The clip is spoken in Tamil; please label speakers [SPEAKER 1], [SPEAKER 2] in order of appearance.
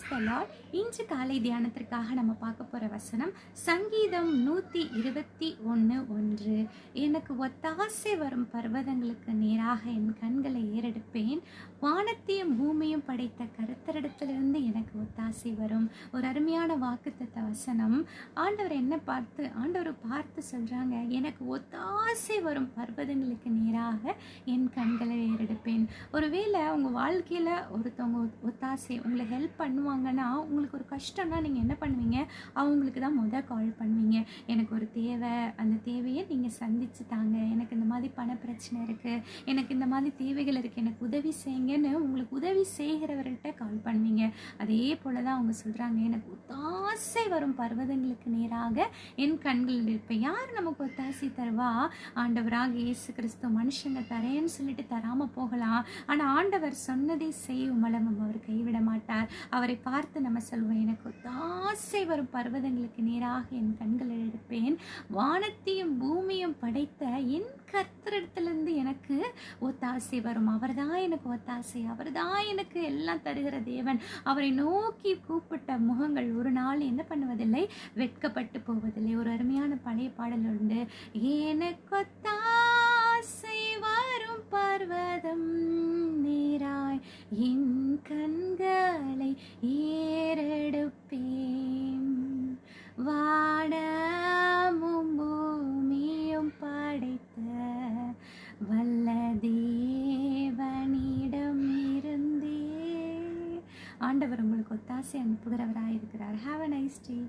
[SPEAKER 1] பிரைஸ் இன்று காலை தியானத்திற்காக நம்ம பார்க்க போகிற வசனம் சங்கீதம் நூற்றி இருபத்தி ஒன்று ஒன்று. எனக்கு ஒத்தாசை வரும் பர்வதங்களுக்கு நேராக என் கண்களை ஏறெடுப்பேன். வானத்தையும் பூமியும் படைத்த கருத்தரிடத்திலிருந்து எனக்கு ஒத்தாசை வரும். ஒரு அருமையான வாக்குத்தத்த வசனம். ஆண்டவர் என்ன பார்த்து ஆண்டவர் பார்த்து சொல்கிறாங்க எனக்கு ஒத்தாசை வரும் பர்வதங்களுக்கு நேராக என் கண்களை ஏறெடுப்பேன். ஒருவேளை உங்கள் வாழ்க்கையில் ஒருத்தவங்க ஒத்தாசை உங்களை ஹெல்ப் பண்ணுவாங்க பண்ணுவாங்கன்னா உங்களுக்கு ஒரு கஷ்டம்னா நீங்கள் என்ன பண்ணுவீங்க? அவங்களுக்கு தான் மொதல் கால் பண்ணுவீங்க. எனக்கு ஒரு தேவை அந்த தேவையை நீங்கள் சந்திச்சு தாங்க. எனக்கு இந்த மாதிரி பண பிரச்சனை இருக்குது எனக்கு இந்த மாதிரி தேவைகள் இருக்குது எனக்கு உதவி செய்யுங்கன்னு உங்களுக்கு உதவி செய்கிறவர்கிட்ட கால் பண்ணுவீங்க. அதே போல தான் அவங்க சொல்கிறாங்க எனக்கு ஒத்தாசை வரும் பர்வதங்களுக்கு நேராக என் கண்களில் இருப்பேன் யார் நமக்கு ஒத்தாசை தருவா? ஆண்டவராக இயேசு கிறிஸ்து மனுஷங்க தரேன்னு சொல்லிட்டு தராமல் போகலாம். ஆனால் ஆண்டவர் சொன்னதை செய்யும் மலம் அவர் கைவிட மாட்டார். அவரை பார்த்து நம்ம சொல்வோம் எனக்கு ஒத்தாசை வரும் பர்வதங்களுக்கு நேராக என் கண்களை எடுப்பேன். வானத்தையும் பூமியும் படைத்த என் கர்த்தரிடத்திலிருந்து எனக்கு ஒத்தாசை வரும். அவர்தான் எனக்கு ஒத்தாசை. அவர்தான் எனக்கு எல்லாம் தருகிற தேவன். அவரை நோக்கி கூப்பிட்ட முகங்கள் ஒரு நாள் என்ன பண்ணுவதில்லை? வெட்கப்பட்டு போவதில்லை. ஒரு அருமையான பழைய பாடல் உண்டு. எனக்கு ஒத்தாசை வரும் பர்வதம் நேராய். என் கண்களை ஏறெடுப்பேன். வானமும் பூமியும் படைத்த வல்ல தேவனிடம் இருந்தே. ஆண்டவர் உங்களுக்கு ஒத்தாசை அனுப்புகிறவராயிருக்கிறார். Have a nice day